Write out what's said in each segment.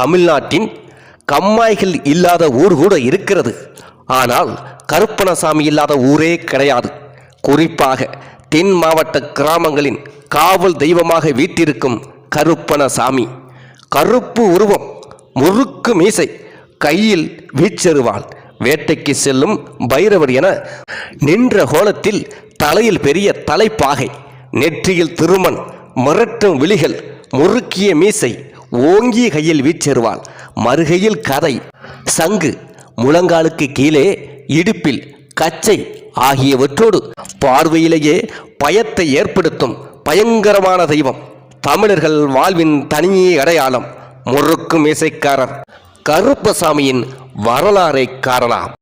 தமிழ்நாட்டின் கம்மாய்கள் இல்லாத ஊர் கூட இருக்கிறது. ஆனால் கருப்பணசாமி இல்லாத ஊரே கிடையாது. குறிப்பாக தென் மாவட்ட கிராமங்களின் காவல் தெய்வமாக வீட்டிருக்கும் கருப்பணசாமி. கருப்பு உருவம் முறுக்கு மீசை கையில் வீச்செருவாள் வேட்டைக்கு செல்லும் பைரவர் என நின்ற கோலத்தில் தலையில் பெரிய தலைப்பாகை நெற்றியில் திருமண் மிரட்டும் விழிகள் முறுக்கிய மீசை ஓங்கிய கையில் வீச்செறுவாள் மறுகையில் கதை. சங்கு. முழங்காலுக்கு கீழே இடுப்பில் கச்சை ஆகியவற்றோடு பார்வையிலேயே பயத்தை ஏற்படுத்தும் பயங்கரமான தெய்வம். தமிழர்கள் வாழ்வின் தனியே அடையாளம். முறுக்கும் இசைக்காரர் கருப்பசாமியின் வரலாறை காணலாம்.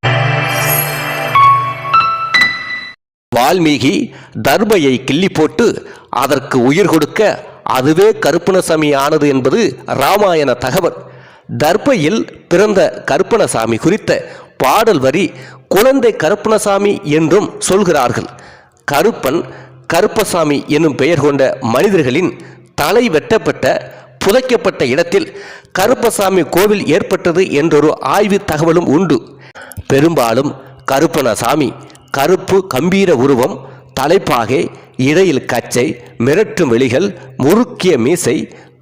வால்மீகி தர்மையை கிள்ளி போட்டு அதற்கு உயிர் கொடுக்க அதுவே கருப்பணசாமி ஆனது என்பது ராமாயண தகவல். தர்பையில் பிறந்த கருப்பணசாமி குறித்த பாடல் வரி குழந்தை கருப்பணசாமி என்றும் சொல்கிறார்கள். கருப்பன் கருப்பசாமி என்னும் பெயர் கொண்ட மனிதர்களின் தலை வெட்டப்பட்ட புதைக்கப்பட்ட இடத்தில் கருப்பசாமி கோவில் ஏற்பட்டது என்றொரு ஆய்வு தகவலும் உண்டு. பெரும்பாலும் கருப்பணசாமி கருப்பு கம்பீர உருவம் தலைப்பாகை இடையில் கச்சை மிரட்டும் வெளிகள் முறுக்கிய மீசை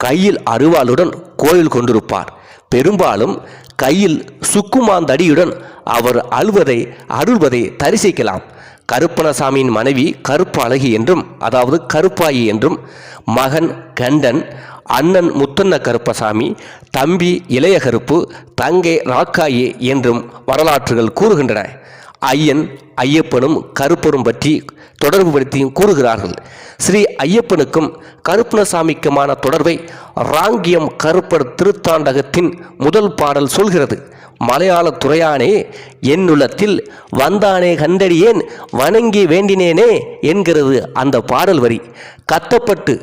கையில் அருவாளுடன் கோயில் கொண்டிருப்பார். பெரும்பாலும் கையில் சுக்குமாந்தடியுடன் அவர் அழுவதை அருள்வதை தரிசிக்கலாம். கருப்பணசாமியின் மனைவி கருப்பு அழகி என்றும் அதாவது கருப்பாயி என்றும் மகன் கண்டன் அண்ணன் முத்தண்ண கருப்பசாமி தம்பி இளைய கருப்பு தங்கை ராக்காயி என்றும் வரலாற்றுகள் கூறுகின்றன. ஐயன் ஐயப்பனும் கருப்பரும் பற்றி தொடர்பு படுத்தியும் கூறுகிறார்கள். ஸ்ரீ ஐயப்பனுக்கும் கருப்பணசாமிக்குமான தொடர்பை ராங்கியம் கருப்பர் திருத்தாண்டகத்தின் முதல் பாடல் சொல்கிறது. மலையாள துறையானே என்னுள்ளத்தில் வந்தானே கண்டடியேன் வணங்கி வேண்டினேனே என்கிறது அந்த பாடல் வரி. கத்தப்பட்டு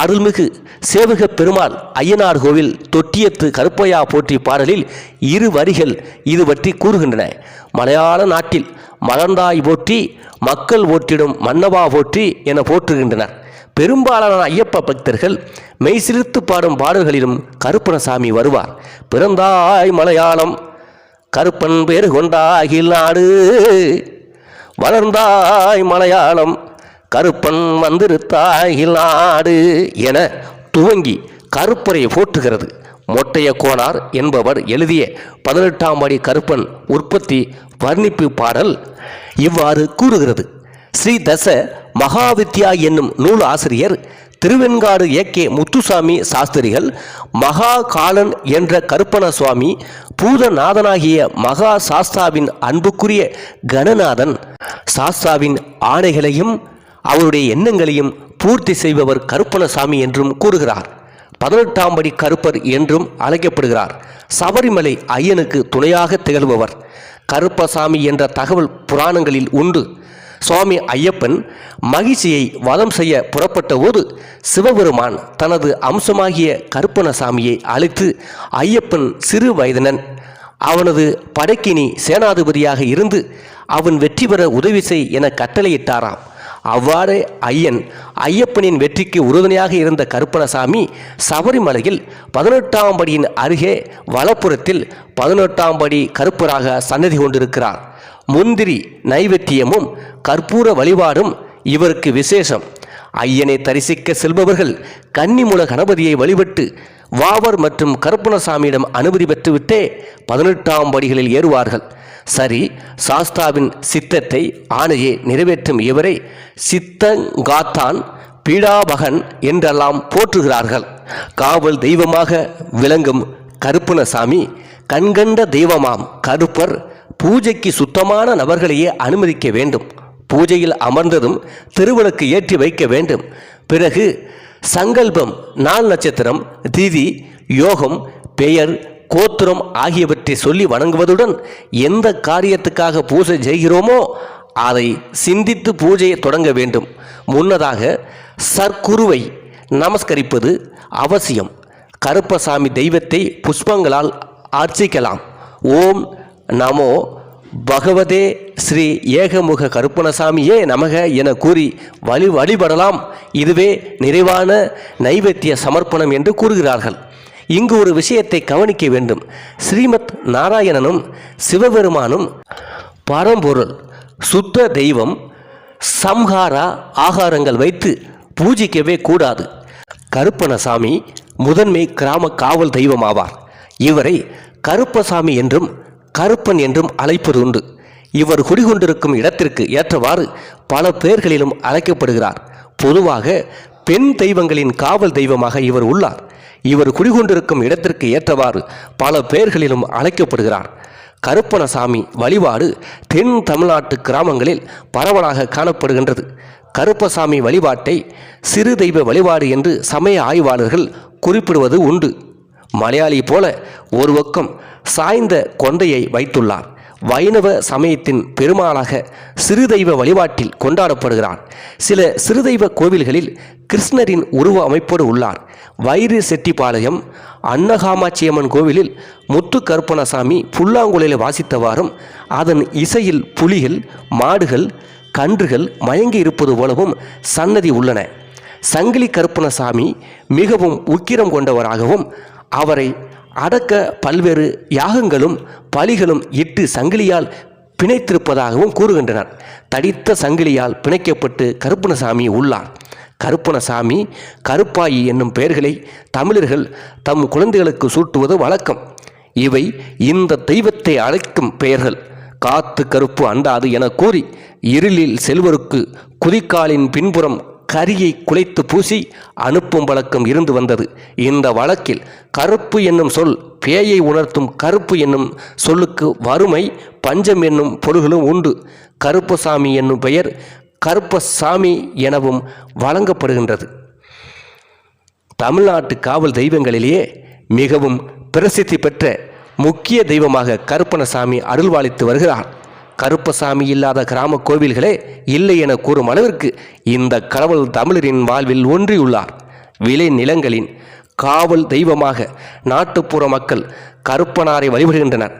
அருள்மிகு சேவக பெருமாள் ஐயனார் கோவில் தொட்டியத்து கருப்பையா போற்றி பாடலில் இரு வரிகள் இது பற்றி கூறுகின்றன. மலையாள நாட்டில் மலர்ந்தாய் போற்றி மக்கள் ஓட்டிடும் மன்னவா போற்றி என போற்றுகின்றனர். பெரும்பாலான ஐயப்ப பக்தர்கள் மெய்சிலிர்த்து பாடும் பாடல்களிலும் கருப்பணசாமி வருவார். பிறந்தாய் மலையாளம் கருப்பன் பேரு கொண்டாகில் நாடு வளர்ந்தாய் மலையாளம் கருப்பன் வந்திருத்தாகில் நாடு என துவங்கி கருப்பறையை போற்றுகிறது. மொட்டைய கோனார் என்பவர் எழுதிய பதினெட்டாம் அடி கருப்பன் உற்பத்தி வர்ணிப்பு பாடல் இவ்வாறு கூறுகிறது. ஸ்ரீ தச மகாவித்யா என்னும் நூல் ஆசிரியர் திருவெண்காடு ஏ. கே. முத்துசாமி சாஸ்திரிகள் மகா காலன் என்ற கருப்பண சுவாமி பூதநாதனாகிய மகா சாஸ்தாவின் அன்புக்குரிய கணநாதன் சாஸ்தாவின் ஆணைகளையும் அவருடைய எண்ணங்களையும் பூர்த்தி செய்பவர் கருப்பணசாமி என்றும் கூறுகிறார். பதினெட்டாம் படி கருப்பர் என்றும் அழைக்கப்படுகிறார். சபரிமலை ஐயனுக்கு துணையாக திகழ்பவர். கருப்பசாமி என்ற தகவல் புராணங்களில் உண்டு. சுவாமி ஐயப்பன் மகிழ்ச்சியை வதம் செய்ய புறப்பட்ட போது சிவபெருமான் தனது அம்சமாகிய கருப்பணசாமியை அழைத்து ஐயப்பன் சிறு வயதினன் அவனது படைக்கினி சேனாதிபதியாக இருந்து அவன் வெற்றி பெற உதவி செய் என கட்டளையிட்டாராம். அவ்வாறு ஐயன் ஐயப்பனின் வெற்றிக்கு உறுதுணையாக இருந்த கருப்பணசாமி சபரிமலையில் பதினெட்டாம் படியின் அருகே வலப்புறத்தில் பதினெட்டாம் படி கருப்பராக சன்னதி கொண்டிருக்கிறார். முந்திரி நைவேத்தியமும் கற்பூர வழிபாடும் இவருக்கு விசேஷம். ஐயனை தரிசிக்க செல்பவர்கள் கன்னிமூல கணபதியை வழிபட்டு வாவர் மற்றும் கருப்பணசாமியிடம் அனுமதி பெற்றுவிட்டே பதினெட்டாம் படிகளில் ஏறுவார்கள். சரி சாஸ்தாவின் சித்தத்தை ஆணையை நிறைவேற்றும் இவரை சித்தங்காத்தான் பீடாபகன் என்றெல்லாம் போற்றுகிறார்கள். காவல் தெய்வமாக விளங்கும் கருப்பணசாமி கண்கண்ட தெய்வமாம். கருப்பர் பூஜைக்கு சுத்தமான நபர்களையே அனுமதிக்க வேண்டும். பூஜையில் அமர்ந்ததும் திருவிளக்கு ஏற்றி வைக்க வேண்டும். பிறகு சங்கல்பம் நாள் நட்சத்திரம் திதி யோகம் பெயர் கோத்திரம் ஆகியவற்றை சொல்லி வணங்குவதுடன் எந்த காரியத்துக்காக பூஜை செய்கிறோமோ அதை சிந்தித்து பூஜையை தொடங்க வேண்டும். முன்னதாக சர்க்குருவை நமஸ்கரிப்பது அவசியம். கருப்பசாமி தெய்வத்தை புஷ்பங்களால் அர்ச்சிக்கலாம். ஓம் நமோ பகவதே ஸ்ரீ ஏகமுக கருப்பணசாமியே நமக என கூறி வழி வழிபடலாம். இதுவே நிறைவான நைவேத்திய சமர்ப்பணம் என்று கூறுகிறார்கள். இங்கு ஒரு விஷயத்தை கவனிக்க வேண்டும். ஸ்ரீமத் நாராயணனும் சிவபெருமானும் பரம்பொருள் சுத்த தெய்வம் சம்ஹாரா ஆகாரங்கள் வைத்து பூஜிக்கவே கூடாது. கருப்பணசாமி முதன்மை கிராம காவல் தெய்வம் ஆவார் இவரை கருப்பசாமி என்றும் கருப்பன் என்றும் அழைப்பது உண்டு. இவர் குடிகொண்டிருக்கும் இடத்திற்கு ஏற்றவாறு பல பெயர்களிலும் அழைக்கப்படுகிறார். பொதுவாக பெண் தெய்வங்களின் காவல் தெய்வமாக இவர் உள்ளார். இவர் குடிகொண்டிருக்கும் இடத்திற்கு ஏற்றவாறு பல பெயர்களிலும் அழைக்கப்படுகிறார். கருப்பணசாமி வழிபாடு தென் தமிழ்நாட்டு கிராமங்களில் பரவலாக காணப்படுகின்றது. கருப்பசாமி வழிபாட்டை சிறு தெய்வ வழிபாடு என்று சமய ஆய்வாளர்கள் குறிப்பிடுவது உண்டு. மலையாளி போல ஒரு பக்கம் சாய்ந்த கொண்டையை வைத்துள்ளார். வைணவ சமயத்தின் பெருமாளாக சிறுதெய்வ வழிபாட்டில் கொண்டாடப்படுகிறார் சில சிறுதெய்வ கோவில்களில் கிருஷ்ணரின் உருவ அமைப்போடு உள்ளார். வைறு செட்டிப்பாளையம் அன்னகாமாட்சியம்மன் கோவிலில் முத்து கருப்பணசாமி புல்லாங்குழலை வாசித்தவாறும் அதன் இசையில் புலிகள் மாடுகள் கன்றுகள் மயங்கி இருப்பது போலவும் சன்னதி உள்ளன. சங்கிலி கருப்பணசாமி மிகவும் உக்கிரம் கொண்டவராகவும் அவரை அடக்க பல்வேறு யாகங்களும் பலிகளும் இட்டு சங்கிலியால் பிணைத்திருப்பதாகவும் கூறுகின்றனர். தடித்த சங்கிலியால் பிணைக்கப்பட்டு கருப்பணசாமி உள்ளார். கருப்பணசாமி கருப்பாயி என்னும் பெயர்களை தமிழர்கள் தம் குழந்தைகளுக்கு சூட்டுவது வழக்கம். இவை இந்த தெய்வத்தை அழைக்கும் பெயர்கள். காத்து கருப்பு அண்டாது என கூறி இருளில் செல்வருக்கு குதிக்காலின் பின்புறம் கரியை குலைத்து பூசி அனுப்பும் வழக்கம் இருந்து வந்தது. இந்த வழக்கில் கருப்பு என்னும் சொல் பேயை உணர்த்தும் கருப்பு என்னும் சொல்லுக்கு வறுமை பஞ்சம் என்னும் பொருள்களும் உண்டு. கருப்பசாமி என்னும் பெயர் கருப்பசாமி எனவும் வழங்கப்படுகின்றது. தமிழ்நாட்டு காவல் தெய்வங்களிலேயே மிகவும் பிரசித்தி பெற்ற முக்கிய தெய்வமாக கருப்பணசாமி அருள்வாளித்து வருகிறார். கருப்பசாமி இல்லாத கிராம கோவில்களே இல்லை என கூறும் அளவிற்கு இந்த கடவுள் தமிழரின் வாழ்வில் ஒன்றியுள்ளார். விளை நிலங்களின் காவல் தெய்வமாக நாட்டுப்புற மக்கள் கருப்பனாரை வழிபடுகின்றனர்.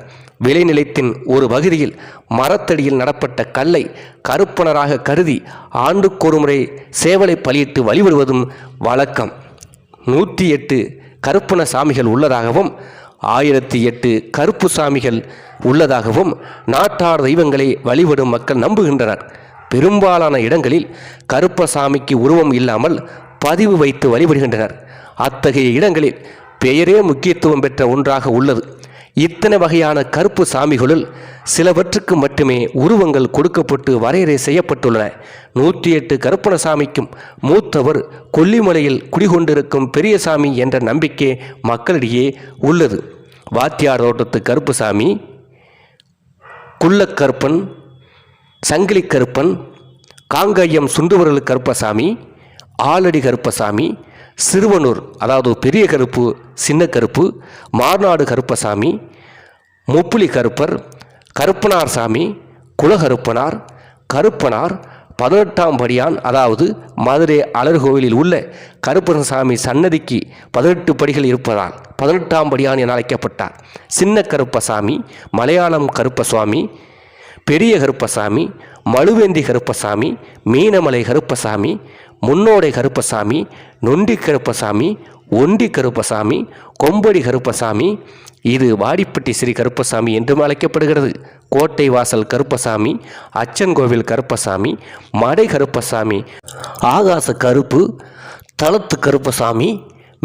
விளைநிலத்தின் ஒரு பகுதியில் மரத்தடியில் நடப்பட்ட கல்லை கருப்பனராக கருதி ஆண்டுக்கொருமுறை சேவலை பலியிட்டு வழிபடுவதும் வழக்கம். நூற்றி எட்டு கருப்பன சாமிகள் உள்ளதாகவும் ஆயிரத்தி எட்டு கருப்பு சாமிகள் உள்ளதாகவும் நாட்டார் தெய்வங்களை வழிபடும் மக்கள் நம்புகின்றனர். பெரும்பாலான இடங்களில் கருப்பசாமிக்கு உருவம் இல்லாமல் பதிவு வைத்து வழிபடுகின்றனர். அத்தகைய இடங்களில் பெயரே முக்கியத்துவம் பெற்ற ஒன்றாக உள்ளது. இத்தனை வகையான கருப்பு சாமிகளுள் சிலவற்றுக்கு மட்டுமே உருவங்கள் கொடுக்கப்பட்டு வரையறை செய்யப்பட்டுள்ளன. நூற்றி எட்டு கருப்பணசாமிக்கும் மூத்தவர் கொல்லிமலையில் குடிகொண்டிருக்கும் பெரியசாமி என்ற நம்பிக்கை மக்களிடையே உள்ளது. வாத்தியார் தோட்டத்து கருப்புசாமி குள்ளக்கருப்பன் சங்கிலி கருப்பன் காங்கயம் சுண்டுவரல் கருப்பசாமி ஆலடி கருப்பசாமி சிறுவனூர் அதாவது பெரிய கருப்பு சின்ன கருப்பு மார்நாடு கருப்பசாமி முப்புலி கருப்பர் கருப்பனார் சாமி குலகருப்பனார் கருப்பனார் பதினெட்டாம் படியான் அதாவது மதுரை அலர்கோவிலில் உள்ள கருப்பணசாமி சன்னதிக்கு பதினெட்டு படிகள் இருப்பதால் பதினெட்டாம் படியான் என அழைக்கப்பட்டார். சின்ன கருப்பசாமி மலையாளம் கருப்பசுவாமி பெரிய கருப்பசாமி மழுவேந்தி கருப்பசாமி மீனமலை கருப்பசாமி முன்னோடை கருப்பசாமி நொண்டி கருப்பசாமி ஒண்டி கருப்பசாமி கொம்படி கருப்பசாமி இது வாடிப்பட்டி ஸ்ரீ கருப்பசாமி என்றும் அழைக்கப்படுகிறது. கோட்டை வாசல் கருப்பசாமி அச்சன்கோவில் கருப்பசாமி மடை கருப்பசாமி ஆகாச கருப்பு தளத்து கருப்பசாமி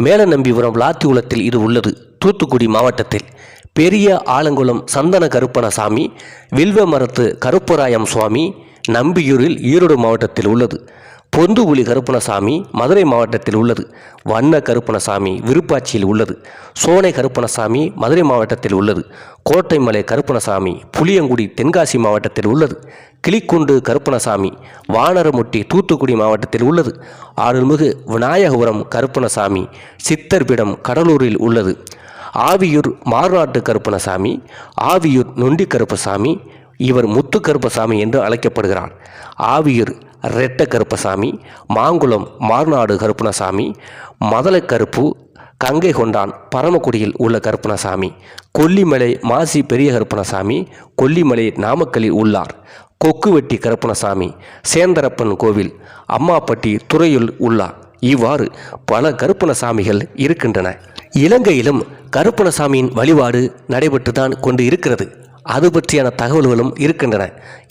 மேலநம்பிபுரம் லாத்திகுளத்தில் இது உள்ளது. தூத்துக்குடி மாவட்டத்தில் பெரிய ஆலங்குளம் சந்தன கருப்பணசாமி வில்வ மரத்து கருப்பராயம் சுவாமி நம்பியூரில் ஈரோடு மாவட்டத்தில் உள்ளது. பொந்துபுலி கருப்பணசாமி மதுரை மாவட்டத்தில் உள்ளது. வண்ண கருப்பணசாமி விருப்பாட்சியில் உள்ளது. சோனை கருப்பணசாமி மதுரை மாவட்டத்தில் உள்ளது. கோட்டைமலை கருப்பணசாமி புளியங்குடி தென்காசி மாவட்டத்தில் உள்ளது. கிளிக்குண்டு கருப்பணசாமி வானரமுட்டி தூத்துக்குடி மாவட்டத்தில் உள்ளது. ஆறுமிகு விநாயகபுரம் கருப்பணசாமி சித்தர்பிடம் கடலூரில் உள்ளது. ஆவியூர் மார்நாட்டு கருப்பணசாமி ஆவியூர் நொண்டி கருப்பசாமி இவர் முத்து கருப்பசாமி என்று அழைக்கப்படுகிறார். ஆவியூர் ரெட்ட கருப்பசாமி மாங்குளம் மார்நாடு கருப்பணசாமி மதலை கருப்பு கங்கை கொண்டான் பரமக்குடியில் உள்ள கருப்பணசாமி கொல்லிமலை மாசி பெரிய கருப்பணசாமி கொல்லிமலை நாமக்கலில் உள்ளார். கொக்குவெட்டி கருப்பணசாமி சேந்தரப்பன் கோவில் அம்மாப்பட்டி துறையில் உள்ளார். இவ்வாறு பல கருப்பணசாமிகள் இருக்கின்றன. இலங்கையிலும் கருப்பணசாமியின் வழிபாடு நடைபெற்று தான் கொண்டு இருக்கிறது. அது பற்றியான தகவல்களும் இருக்கின்றன.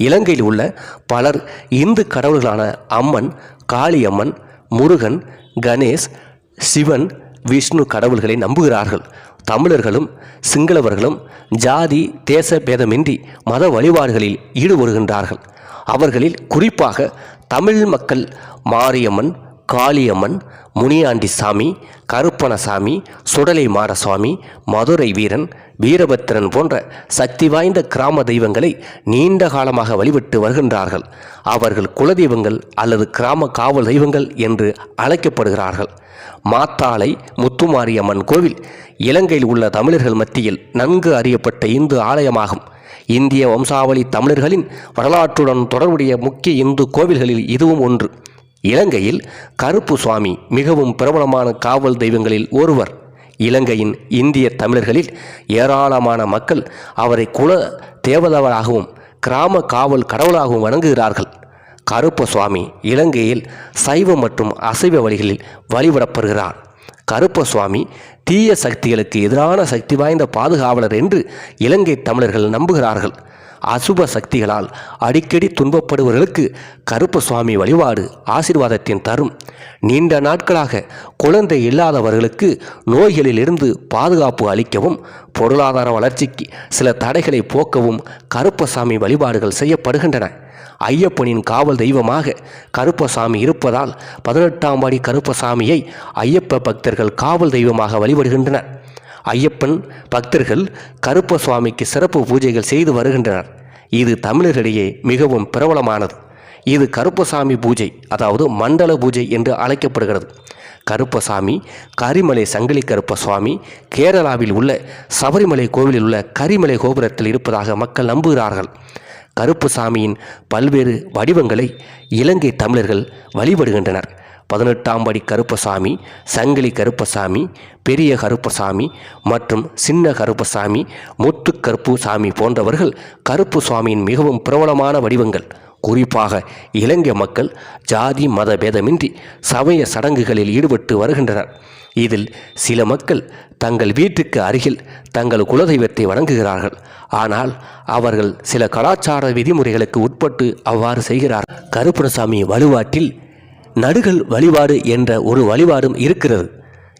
இலங்கையில் உள்ள பலர் இந்து கடவுள்களான அம்மன் காளியம்மன் முருகன் கணேஷ் சிவன் விஷ்ணு கடவுள்களை நம்புகிறார்கள். தமிழர்களும் சிங்களவர்களும் ஜாதி தேச பேதமின்றி மத வழிபாடுகளில் ஈடுபடுகின்றார்கள். அவர்களில் குறிப்பாக தமிழ் மக்கள் மாரியம்மன் காளியம்மன் முனியாண்டி சாமி கருப்பணசாமி சுடலை மாடசுவாமி மதுரை வீரன் வீரபத்திரன் போன்ற சக்தி வாய்ந்த கிராம தெய்வங்களை நீண்ட காலமாக வழிபட்டு வருகின்றார்கள். அவர்கள் குலதெய்வங்கள் அல்லது கிராம காவல் தெய்வங்கள் என்று அழைக்கப்படுகிறார்கள். மாத்தாளை முத்துமாரியம்மன் கோவில் இலங்கையில் உள்ள தமிழர்கள் மத்தியில் நன்கு அறியப்பட்ட இந்து ஆலயமாகும். இந்திய வம்சாவளி தமிழர்களின் வரலாற்றுடன் தொடர்புடைய முக்கிய இந்து கோவில்களில் இதுவும் ஒன்று. இலங்கையில் கருப்பு சுவாமி மிகவும் பிரபலமான காவல் தெய்வங்களில் ஒருவர். இலங்கையின் இந்திய தமிழர்களில் ஏராளமான மக்கள் அவரை குல தேவதவராகவும் கிராம காவல் கடவுளாகவும் வணங்குகிறார்கள். கருப்பு சுவாமி இலங்கையில் சைவ மற்றும் அசைவ வழிகளில் வழிபடப்படுகிறார். கருப்ப சுவாமி தீய சக்திகளுக்கு எதிரான சக்தி வாய்ந்த பாதுகாவலர் என்று இலங்கை தமிழர்கள் நம்புகிறார்கள். அசுப சக்திகளால் அடிக்கடி துன்பப்படுபவர்களுக்கு கருப்ப சுவாமி வழிபாடு ஆசீர்வாதத்தின் தரும். நீண்ட நாட்களாக குழந்தை இல்லாதவர்களுக்கு நோய்களிலிருந்து பாதுகாப்பு அளிக்கவும் பொருளாதார வளர்ச்சிக்கு சில தடைகளை போக்கவும் கருப்பசாமி வழிபாடுகள் செய்யப்படுகின்றன. ஐயப்பனின் காவல் தெய்வமாக கருப்பசாமி இருப்பதால் பதினெட்டாம் படி கருப்பசாமியை ஐயப்ப பக்தர்கள் காவல் தெய்வமாக வழிபடுகின்றனர். ஐயப்பன் பக்தர்கள் கருப்ப சுவாமிக்கு சிறப்பு பூஜைகள் செய்து வருகின்றனர். இது தமிழரிடையே மிகவும் பிரபலமானது. இது கருப்பசாமி பூஜை அதாவது மண்டல பூஜை என்று அழைக்கப்படுகிறது. கருப்பசாமி கரிமலை சங்கிலி கருப்பசுவாமி கேரளாவில் உள்ள சபரிமலை கோவிலில் உள்ள கரிமலை கோபுரத்தில் இருப்பதாக மக்கள் நம்புகிறார்கள். கருப்புசாமியின் பல்வேறு வடிவங்களை இலங்கை தமிழர்கள் வழிபடுகின்றனர். பதினெட்டாம் படி கருப்பசாமி சங்கிலி கருப்பசாமி பெரிய கருப்பசாமி மற்றும் சின்ன கருப்பசாமி முத்து கருப்பு சாமி போன்றவர்கள் கருப்பு சுவாமியின் மிகவும் பிரபலமான வடிவங்கள். குறிப்பாக இலங்கை மக்கள் ஜாதி மத பேதமின்றி சமய சடங்குகளில் ஈடுபட்டு வருகின்றனர். இதில் சில மக்கள் தங்கள் வீட்டுக்கு அருகில் தங்கள் குலதெய்வத்தை வணங்குகிறார்கள். ஆனால் அவர்கள் சில கலாச்சார விதிமுறைகளுக்கு உட்பட்டு அவ்வாறு செய்கிறார் கருப்பணசாமி வலுவாட்டில் நடுகள் வழிபாடு என்ற ஒரு வழிபாடும் இருக்கிறது.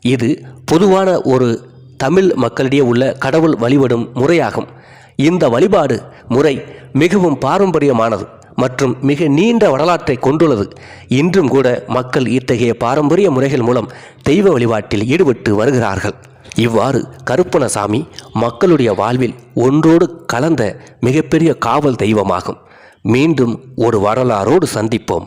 இது பொதுவான ஒரு தமிழ் மக்களிடையே உள்ள கடவுள் வழிபடும் முறையாகும். இந்த வழிபாடு முறை மிகவும் பாரம்பரியமானது மற்றும் மிக நீண்ட வரலாற்றை கொண்டுள்ளது. இன்றும் கூட மக்கள் இத்தகைய பாரம்பரிய முறைகள் மூலம் தெய்வ வழிபாட்டில் ஈடுபட்டு வருகிறார்கள். இவ்வாறு கருப்பணசாமி மக்களுடைய வாழ்வில் ஒன்றோடு கலந்த மிகப்பெரிய காவல் தெய்வமாகும். மீண்டும் ஒரு வரலாறோடு சந்திப்போம்.